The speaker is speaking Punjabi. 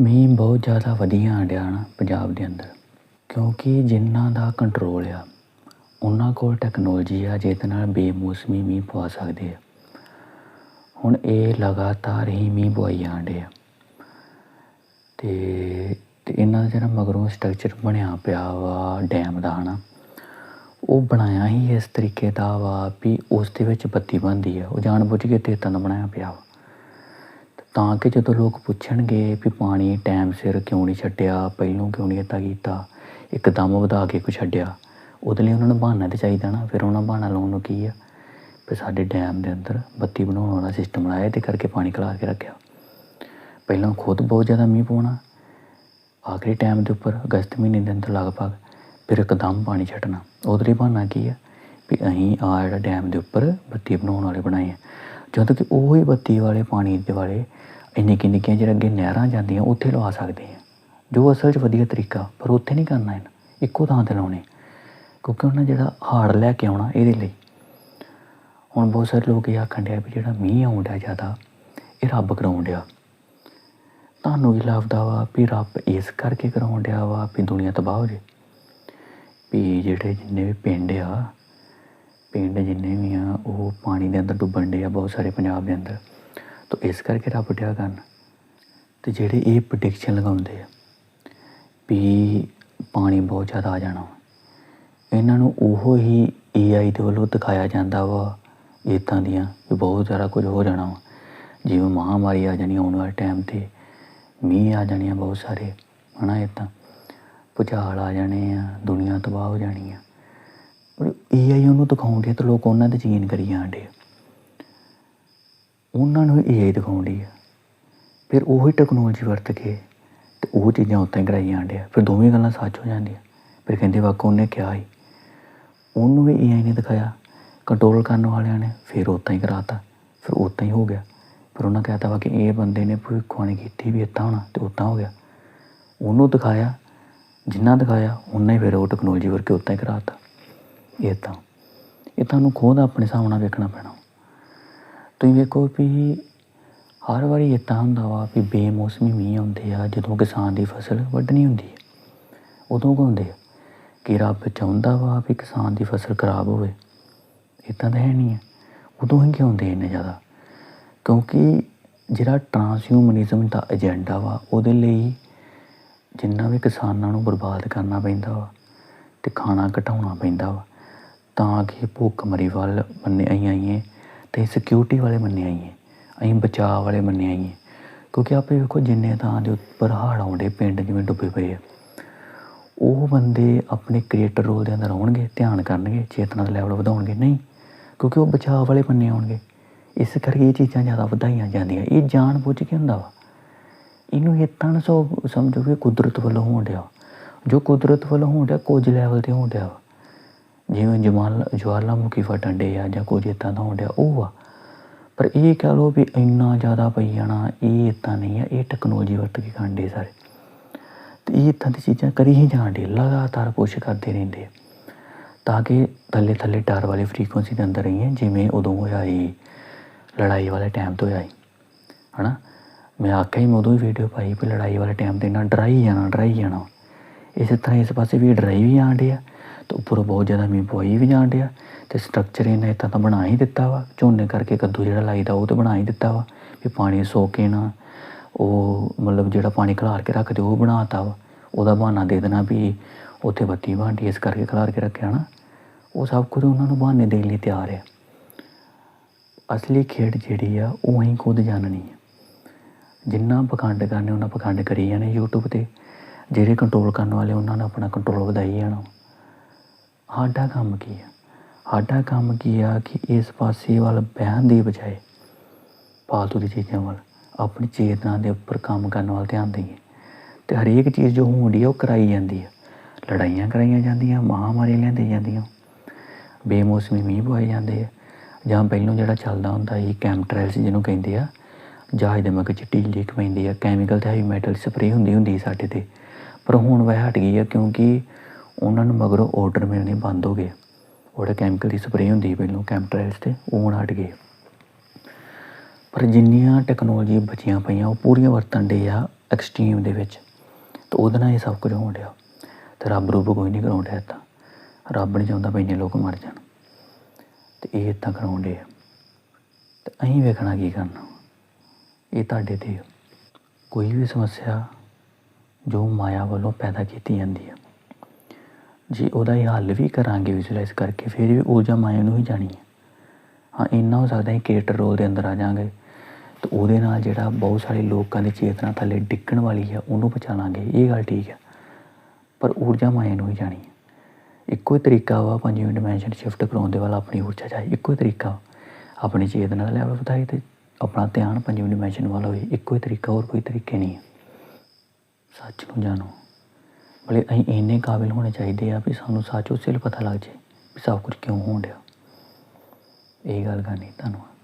ਮੀਂਹ ਬਹੁਤ ਜ਼ਿਆਦਾ ਵਧੀਆ ਆਂਡਿਆ ਡਿਆ ਨਾ ਪੰਜਾਬ ਦੇ ਅੰਦਰ, ਕਿਉਂਕਿ ਜਿਨ੍ਹਾਂ ਦਾ ਕੰਟਰੋਲ ਆ, ਉਹਨਾਂ ਕੋਲ ਟੈਕਨੋਲੋਜੀ ਆ, ਜਿਹਦੇ ਨਾਲ ਬੇਮੌਸਮੀ ਮੀਂਹ ਪਵਾ ਸਕਦੇ ਆ। ਹੁਣ ਇਹ ਲਗਾਤਾਰ ਹੀ ਮੀਂਹ ਪਵਾਈ ਆਂਡੇ ਆ। ਤੇ ਤੇ ਇਹਨਾਂ ਦਾ ਜਿਹੜਾ ਮਗਰੋਂ ਸਟਰਕਚਰ ਬਣਿਆ ਪਿਆ ਵਾ ਡੈਮ ਦਾ ਹਨਾ, ਉਹ ਬਣਾਇਆ ਹੀ ਇਸ ਤਰੀਕੇ ਦਾ ਵਾ ਵੀ ਉਸ ਦੇ ਵਿੱਚ ਬੱਤੀ ਬਣਦੀ ਆ, ਉਹ ਜਾਣ ਬੁੱਝ ਕੇ ਤੇ ਦਾ ਬਣਾਇਆ ਪਿਆ ਵਾ। ਤਾਂ ਕਿ ਜਦੋਂ ਲੋਕ ਪੁੱਛਣਗੇ ਵੀ ਪਾਣੀ ਟਾਈਮ ਸਿਰ ਕਿਉਂ ਨਹੀਂ ਛੱਡਿਆ, ਪਹਿਲੋਂ ਕਿਉਂ ਨਹੀਂ ਏਦਾਂ ਕੀਤਾ, ਇੱਕਦਮ ਵਧਾ ਕੇ ਕਿਉਂ ਛੱਡਿਆ, ਉਹਦੇ ਲਈ ਉਹਨਾਂ ਨੂੰ ਬਹਾਨਾ ਤਾਂ ਚਾਹੀਦਾ ਨਾ, ਫਿਰ ਉਹਨਾਂ ਬਹਾਨਾ ਲਾਉਣ ਨੂੰ ਕੀ ਆ? ਵੀ ਸਾਡੇ ਡੈਮ ਦੇ ਅੰਦਰ ਬੱਤੀ ਬਣਾਉਣ ਵਾਲਾ ਸਿਸਟਮ ਲਾਇਆ ਇਹਦੇ ਕਰਕੇ ਪਾਣੀ ਖਿਲਾ ਕੇ ਰੱਖਿਆ। ਪਹਿਲਾਂ ਖੁਦ ਬਹੁਤ ਜ਼ਿਆਦਾ ਮੀਂਹ ਪਾਉਣਾ, ਆਖਰੀ ਟਾਈਮ ਦੇ ਉੱਪਰ, ਅਗਸਤ ਮਹੀਨੇ ਦੇ ਅੰਦਰ ਲਗਭਗ, ਫਿਰ ਇੱਕਦਮ ਪਾਣੀ ਛੱਡਣਾ। ਉਹਦੇ ਲਈ ਬਹਾਨਾ ਕੀ ਆ? ਵੀ ਅਸੀਂ ਆ ਜਿਹੜਾ ਡੈਮ ਦੇ ਉੱਪਰ ਬੱਤੀ ਬਣਾਉਣ ਵਾਲੇ ਬਣਾਏ ਆ। ਜਦੋਂ ਕਿ ਉਹ ਹੀ ਬੱਤੀ ਵਾਲੇ, ਪਾਣੀ ਦੇ ਵਾਲੇ ਇੰਨੇ ਕਿ ਨਿੱਕੀਆਂ ਜਿਹੜੇ ਅੱਗੇ ਨਹਿਰਾਂ ਜਾਂਦੀਆਂ, ਉੱਥੇ ਲਵਾ ਸਕਦੇ ਆ। ਜੋ ਅਸਲ 'ਚ ਵਧੀਆ ਤਰੀਕਾ, ਪਰ ਉੱਥੇ ਨਹੀਂ ਕਰਨਾ ਇਹਨਾਂ, ਇੱਕੋ ਥਾਂ ਤੇ ਲਾਉਣੇ। ਕਿਉਂਕਿ ਉਹਨਾਂ ਜਿਹੜਾ ਹਾੜ ਲੈ ਕੇ ਆਉਣਾ ਇਹਦੇ ਲਈ। ਹੁਣ ਬਹੁਤ ਸਾਰੇ ਲੋਕ ਇਹ ਆਖਣ ਡਿਆ ਵੀ ਜਿਹੜਾ ਮੀਂਹ ਆਉਣ ਡਿਆ ਜ਼ਿਆਦਾ, ਇਹ ਰੱਬ ਕਰਾਉਣ ਡਿਆ। ਤੁਹਾਨੂੰ ਵੀ ਲੱਗਦਾ ਵਾ ਵੀ ਰੱਬ ਇਸ ਕਰਕੇ ਕਰਾਉਣ ਡਿਆ ਵਾ ਵੀ ਦੁਨੀਆ ਤਬਾਹ ਹੋ ਜੇ। ਵੀ ਜਿਹੜੇ ਜਿੰਨੇ ਵੀ ਪਿੰਡ ਆ ਪਿੰਡ ਜਿੰਨੇ ਵੀ ਆ, ਉਹ ਪਾਣੀ ਦੇ ਅੰਦਰ ਡੁੱਬਣ ਡੇ ਆ ਬਹੁਤ ਸਾਰੇ ਪੰਜਾਬ ਦੇ ਅੰਦਰ। ਤਾਂ ਇਸ ਕਰਕੇ ਰੱਬ ਡਿਆ ਕਰਨ। ਤੇ ਜਿਹੜੇ ਇਹ ਪ੍ਰੈਡਿਕਸ਼ਨ ਲਗਾਉਂਦੇ ਆ ਵੀ ਪਾਣੀ ਬਹੁਤ ਜ਼ਿਆਦਾ ਆ ਜਾਣਾ ਵਾ। ਇਹਨਾਂ ਨੂੰ ਉਹੋ ਹੀ AI ਦੇ ਵੱਲੋਂ ਦਿਖਾਇਆ ਜਾਂਦਾ ਵਾ ਇੱਦਾਂ ਦੀਆਂ ਵੀ ਬਹੁਤ ਜ਼ਿਆਦਾ ਕੁਝ ਹੋ ਜਾਣਾ ਵਾ। ਜਿਵੇਂ ਮਹਾਮਾਰੀ ਆ ਜਾਣੀ ਆਉਣ ਵਾਲੇ ਟਾਈਮ ਤੇ, ਮੀਂਹ ਆ ਜਾਣੇ ਆ ਬਹੁਤ ਸਾਰੇ, ਹਨਾ ਇੱਦਾਂ ਭੁਚਾਲ ਆ ਜਾਣੇ ਆ, ਦੁਨੀਆ ਤਬਾਹ ਹੋ ਜਾਣੀ ਆ। ਪਰ AI ਉਹਨੂੰ ਦਿਖਾਉਂਦੇ ਤਾਂ ਲੋਕ ਉਹਨਾਂ ਤੇ ਯਕੀਨ ਕਰੀ ਜਾਂਦੇ ਆ। ਉਹਨਾਂ ਨੂੰ AI ਦਿਖਾਉਂਦੀ ਆ। ਫਿਰ ਉਹੀ ਟੈਕਨੋਲੋਜੀ ਵਰਤ ਕੇ ਤੇ ਉਹ ਚੀਜ਼ਾਂ ਉੱਤੇ ਕਰਾਈ ਜਾਂਦੇ ਆ। ਫਿਰ ਦੋਵੇਂ ਗੱਲਾਂ ਸੱਚ ਹੋ ਜਾਂਦੀਆਂ। ਫਿਰ ਕਹਿੰਦੇ ਵਾਕ ਉਹਨੇ ਕਿਹਾ ਸੀ। ਉਹਨੂੰ ਵੀ AI ਨੇ ਦਿਖਾਇਆ। ਕੰਟਰੋਲ ਕਰਨ ਵਾਲਿਆਂ ਨੇ ਫਿਰ ਉਦਾਂ ਹੀ ਕਰਾਤਾ। ਫਿਰ ਉਦਾਂ ਹੀ ਹੋ ਗਿਆ। ਫਿਰ ਉਹਨਾਂ ਕਹਿਤਾ ਵਾ ਕਿ ਇਹ ਬੰਦੇ ਨੇ ਭਵਿੱਖਬਾਣੀ ਕੀਤੀ ਵੀ ਇੱਦਾਂ ਹੋਣਾ ਤੇ ਉਦਾਂ ਹੋ ਗਿਆ। ਉਹਨੂੰ ਦਿਖਾਇਆ। ਜਿੰਨਾ ਦਿਖਾਇਆ ਉਹਨਾਂ ਹੀ ਫਿਰ ਉਹ ਟੈਕਨੋਲੋਜੀ ਵਰਕੇ ਉਦਾਂ ਹੀ ਕਰਾਤਾ। ਇਹ ਤਾਂ। ਇਹ ਤੁਹਾਨੂੰ ਖੁਦ ਆਪਣੇ ਹਿਸਾਬ ਨਾਲ ਵੇਖਣਾ ਪੈਣਾ। ਤੁਸੀਂ ਵੇਖੋ ਵੀ ਹਰ ਵਾਰੀ ਇੱਦਾਂ ਹੁੰਦਾ ਵਾ ਵੀ ਬੇਮੌਸਮੀ ਮੀਂਹ ਆਉਂਦੇ ਆ, ਜਦੋਂ ਕਿਸਾਨ ਦੀ ਫਸਲ ਵੱਢਣੀ ਹੁੰਦੀ ਹੈ ਉਦੋਂ ਕੁ ਹੁੰਦੇ ਆ ਕਿ ਰੱਬ ਚਾਹੁੰਦਾ ਵਾ ਵੀ ਕਿਸਾਨ ਦੀ ਫਸਲ ਖਰਾਬ ਹੋਵੇ। ਇੱਦਾਂ ਤਾਂ ਹੈ ਨਹੀਂ ਹੈ ਉਦੋਂ ਹੀ ਕਿਉਂ ਹੁੰਦੇ ਇੰਨੇ ਜ਼ਿਆਦਾ? ਕਿਉਂਕਿ ਜਿਹੜਾ ਟਰਾਂਸਹਿਊਮਨਿਜ਼ਮ ਦਾ ਏਜੰਡਾ ਵਾ, ਉਹਦੇ ਲਈ ਜਿੰਨਾ ਵੀ ਕਿਸਾਨਾਂ ਨੂੰ ਬਰਬਾਦ ਕਰਨਾ ਪੈਂਦਾ ਵਾ ਤੇ ਖਾਣਾ ਘਟਾਉਣਾ ਪੈਂਦਾ ਵਾ ਤਾਂ ਕਿ ਭੁੱਖਮਰੀ ਵੱਲ ਬੰਨੇ ਅਸੀਂ ਆਈਏ ਤੇ ਸਿਕਿਉਰਿਟੀ ਵਾਲੇ ਬੰਨੇ ਆਈਏ, ਅਸੀਂ ਬਚਾਅ ਵਾਲੇ ਬੰਨੇ ਆਈਏ। ਕਿਉਂਕਿ ਆਪੇ ਵੇਖੋ ਜਿੰਨੇ ਥਾਂ ਦੇ ਉੱਪਰ ਹੜ੍ਹ ਆਉਂਦੇ, ਪਿੰਡ ਜਿਵੇਂ ਡੁੱਬੇ ਪਏ ਆ। ਉਹ ਬੰਦੇ ਆਪਣੇ ਕ੍ਰੀਏਟਰ ਰੋਲ ਦੇ ਅੰਦਰ ਆਉਣਗੇ, ਧਿਆਨ ਕਰਨਗੇ, ਚੇਤਨਾ ਦਾ ਲੈਵਲ ਵਧਾਉਣਗੇ, ਨਹੀਂ। ਕਿਉਂਕਿ ਉਹ ਬਚਾਅ ਵਾਲੇ ਬੰਨੇ ਆਉਣਗੇ। ਇਸ ਕਰਕੇ ਇਹ ਚੀਜ਼ਾਂ ਜ਼ਿਆਦਾ ਵਧਾਈਆਂ ਜਾਂਦੀਆਂ। ਇਹ ਜਾਣ ਬੁੱਝ ਕੇ ਹੁੰਦਾ ਵਾ। ਇਹਨੂੰ ਇਹ ਤਾਂ ਸੋ ਸਮਝੋ ਕਿ ਕੁਦਰਤ ਵੱਲੋਂ ਹੋਣ ਡਿਆ। ਜੋ ਕੁਦਰਤ ਵੱਲੋਂ ਹੋਣ ਡਿਆ, ਕੁਝ ਲੈਵਲ ਤੇ ਹੋਣ ਡਿਆ ਵਾ। ਜਿਵੇਂ ਜਮਾਲ ਜਵਾਲਾਮੁਖੀ ਫਟਣ ਡੇ ਆ ਜਾਂ ਕੁਝ ਇੱਦਾਂ ਦਾ ਹੋਣ ਡਿਆ, ਉਹ ਆ। ਪਰ ਇਹ ਕਹਿ ਲਓ ਵੀ ਇੰਨਾ ਜ਼ਿਆਦਾ ਪਈ ਜਾਣਾ, ਇਹ ਇੱਦਾਂ ਨਹੀਂ ਆ, ਇਹ ਟੈਕਨੋਲੋਜੀ ਵਰਤ ਕੇ ਕਾਂਡੇ ਸਾਰੇ। ਤੇ ਇਹ ਇੱਦਾਂ ਦੀ ਚੀਜ਼ਾਂ ਕਰੀ ਹੀ ਜਾਣ ਡੇ ਲਗਾਤਾਰ ਪੁਸ਼ ਕਰਦੇ ਰਹਿੰਦੇ ਆ। ਤਾਂ ਕਿ ਥੱਲੇ ਥੱਲੇ ਡਰ ਵਾਲੀ ਫ੍ਰੀਕੁਐਂਸੀ ਦੇ ਅੰਦਰ ਰਹੀਏ, ਜਿਵੇਂ ਉਦੋਂ ਹੋਇਆ ਸੀ, ਲੜਾਈ ਵਾਲੇ ਟਾਈਮ ਤੋਂ ਹੋਇਆ ਸੀ, ਹਨਾ? ਮੈਂ ਆਖਿਆ ਹੀ ਮੈਂ ਉਦੋਂ ਹੀ ਵੀਡੀਓ ਪਾਈ ਵੀ ਲੜਾਈ ਵਾਲੇ ਟਾਈਮ ਤੇ ਨਾ ਡਰਾਈ ਜਾਣਾ ਡਰਾਈ ਜਾਣਾ। ਇਸੇ ਤਰ੍ਹਾਂ ਇਸ ਪਾਸੇ ਵੀ ਡਰਾਈ ਵੀ ਜਾਣ ਆ। ਤੇ ਉੱਪਰੋਂ ਬਹੁਤ ਜ਼ਿਆਦਾ ਮੀਂਹ ਪਵਾਈ ਵੀ ਜਾਣ ਡਿਆ। ਤੇ ਸਟਰਕਚਰ ਇਹਨੇ ਤਾਂ ਤਾਂ ਬਣਾ ਹੀ ਦਿੱਤਾ ਵਾ। ਝੋਨੇ ਕਰਕੇ ਕੱਦੂ ਜਿਹੜਾ ਲਾਈਦਾ ਉਹ ਤਾਂ ਬਣਾ ਹੀ ਦਿੱਤਾ ਵਾ। ਵੀ ਪਾਣੀ ਸੋਕੇ ਨਾ, ਉਹ ਮਤਲਬ ਜਿਹੜਾ ਪਾਣੀ ਖਲਾਰ ਕੇ ਰੱਖਦੇ, ਉਹ ਬਣਾਤਾ ਵਾ। ਉਹਦਾ ਬਹਾਨਾ ਦੇ ਦੇਣਾ ਵੀ ਉੱਥੇ ਬੱਤੀ ਬਾਂਟੀ ਇਸ ਕਰਕੇ ਖਲਾਰ ਕੇ ਰੱਖਿਆ ਨਾ। ਉਹ ਸਭ ਕੁਝ ਉਹਨਾਂ ਨੂੰ ਬਹਾਨੇ ਦੇਣ ਲਈ ਤਿਆਰ ਹੈ ਅਸਲੀ ਖੇਡ ਜਿਹੜੀ ਆ, ਉਹ ਅਸੀਂ ਖੁਦ ਜਾਣਨੀ ਹੈ ਜਿੰਨਾ ਪਖੰਡ ਕਰਨੇ, ਉਹਨਾਂ ਪਖੰਡ ਕਰੀ ਜਾਣੇ YouTube ਤੇ। ਜਿਹੜੇ ਕੰਟਰੋਲ ਕਰਨ ਵਾਲੇ, ਉਹਨਾਂ ਨੇ ਆਪਣਾ ਕੰਟਰੋਲ ਵਧਾਈ ਜਾਣਾ। ਸਾਡਾ ਕੰਮ ਕੀ ਆ? ਸਾਡਾ ਕੰਮ ਕੀ ਆ ਕਿ ਇਸ ਪਾਸੇ ਵੱਲ ਬਹਿਣ ਦੀ ਬਜਾਏ ਫਾਲਤੂ ਦੀ ਚੀਜ਼ਾਂ ਵੱਲ ਆਪਣੀ ਚੇਤਨਾ ਦੇ ਉੱਪਰ ਕੰਮ ਕਰਨ ਵੱਲ ਧਿਆਨ ਦੇਈਏ। ਤੇ ਹਰੇਕ ਚੀਜ਼ ਜੋ ਹੁੰਦੀ ਆ, ਉਹ ਕਰਾਈ ਜਾਂਦੀ ਆ। ਲੜਾਈਆਂ ਕਰਾਈਆਂ ਜਾਂਦੀਆਂ, ਮਹਾਮਾਰੀਆਂ ਲਿਆਂਦੀਆਂ ਜਾਂਦੀਆਂ। ਬੇਮੌਸਮੀ ਮੀਂਹ ਪਵਾਏ ਜਾਂਦੇ ਆ। ਜਾਂ ਪਹਿਲੋਂ ਜਿਹੜਾ ਚੱਲਦਾ ਹੁੰਦਾ ਸੀ ਕੈਮਟਰੈਲਸ ਜਿਹਨੂੰ ਕਹਿੰਦੇ ਆ, ਜਹਾਜ਼ ਦੇ ਮਗਰ ਚਿੱਟੀ ਲੀਕ ਪੈਂਦੀ ਆ ਕੈਮੀਕਲ ਤੇ ਹੈਵੀ ਮੈਟਲ ਸਪਰੇ ਹੁੰਦੀ ਹੁੰਦੀ ਸੀ ਸਾਡੇ ਤੇ। ਪਰ ਹੁਣ ਵਹਿ ਹਟ ਗਈ ਆ ਕਿਉਂਕਿ ਉਹਨਾਂ ਨੂੰ ਮਗਰੋਂ ਆਰਡਰ ਮਿਲਣੇ ਬੰਦ ਹੋ ਗਏ। ਉਹਦੇ ਕੈਮੀਕਲ ਦੀ ਸਪਰੇਅ ਹੁੰਦੀ ਪਹਿਲੋਂ ਕੈਮਟਰੈਲਸ ਤੇ, ਉਹ ਹੁਣ ਹਟ ਗਏ। ਪਰ ਜਿੰਨੀਆਂ ਟੈਕਨੋਲੋਜੀ ਬਚੀਆਂ ਪਈਆਂ, ਉਹ ਪੂਰੀਆਂ ਵਰਤਣ ਦੇ ਆ ਐਕਸਟ੍ਰੀਮ ਦੇ ਵਿੱਚ। ਤੇ ਉਹਦੇ ਨਾਲ ਇਹ ਸਭ ਕੁਝ ਹੋਣ ਡਿਆ। ਤੇ ਰੱਬ ਰੂਬ ਕੋਈ ਨਹੀਂ ਕਰਾਉਣ ਡਿਆ ਏਦਾਂ ਰੱਬ ਨਹੀਂ ਚਾਹੁੰਦਾ ਵੀ ਇੰਨੇ ਲੋਕ ਮਰ ਜਾਣ। ਤੇ ਇਹ ਏਦਾਂ ਕਰਾਉਣ ਡੇ ਤੇ ਅਸੀਂ ਵੇਖਣਾ ਕੀ ਕਰਨਾ। ਇਹ ਤੁਹਾਡੇ ਤੇ ਕੋਈ ਵੀ ਸਮੱਸਿਆ ਜੋ ਮਾਇਆ ਵੱਲੋਂ ਪੈਦਾ ਕੀਤੀ ਜਾਂਦੀ ਹੈ ਜੇ ਉਹਦਾ ਹੀ ਹੱਲ ਵੀ ਕਰਾਂਗੇ ਵਿਜ਼ੂਅਲਾਈਜ਼ ਕਰਕੇ, ਫਿਰ ਵੀ ਊਰਜਾ ਮਾਇਆ ਨੂੰ ਹੀ ਜਾਣੀ ਹੈ। ਹਾਂ, ਇੰਨਾ ਹੋ ਸਕਦਾ ਹੈ ਕ੍ਰੀਏਟਰ ਰੋਲ ਦੇ ਅੰਦਰ ਆ ਜਾਾਂਗੇ ਤੇ ਉਹਦੇ ਨਾਲ ਜਿਹੜਾ ਬਹੁਤ ਸਾਰੇ ਲੋਕਾਂ ਦੀ ਚੇਤਨਾ ਥੱਲੇ ਡਿੱਗਣ ਵਾਲੀ ਹੈ ਉਹਨੂੰ ਬਚਾ ਲਾਂਗੇ ਇਹ ਗੱਲ ਠੀਕ ਹੈ ਪਰ ਊਰਜਾ ਮਾਇਆ ਨੂੰ ਹੀ ਜਾਣੀ ਹੈ। ਇੱਕੋ ਹੀ ਤਰੀਕਾ ਵਾ ਪੰਜਵੀਂ ਡਿਮੈਂਸ਼ਨ ਸ਼ਿਫਟ ਕਰਾਉਣ ਦੇ ਵੱਲ ਆਪਣੀ ਊਰਜਾ ਚਾਹੀ, ਇੱਕੋ ਹੀ ਤਰੀਕਾ ਵਾ। ਆਪਣੀ ਚੇਤਨਾ ਦਾ ਲੈਵਲ ਵਧਾਈ ਤੇ ਆਪਣਾ ਧਿਆਨ ਪੰਜਵੀਂ ਡਿਮੈਂਸ਼ਨ ਵੱਲ ਹੋਏ, ਇੱਕੋ ਹੀ ਤਰੀਕਾ, ਹੋਰ ਕੋਈ ਤਰੀਕੇ ਨਹੀਂ ਹੈ। ਸੱਚ ਨੂੰ ਜਾਣੋ। ਭਲੇ ਅਸੀਂ ਇੰਨੇ ਕਾਬਿਲ ਹੋਣੇ ਚਾਹੀਦੇ ਆ ਵੀ ਸਾਨੂੰ ਸੱਚ ਉਸੇ ਵੇਲੇ ਪਤਾ ਲੱਗ ਜੇ ਵੀ ਸਭ ਕੁਝ ਕਿਉਂ ਹੋਣ ਡਿਆ। ਇਹ ਗੱਲ ਕਰਨੀ ਧੰਨਵਾਦ।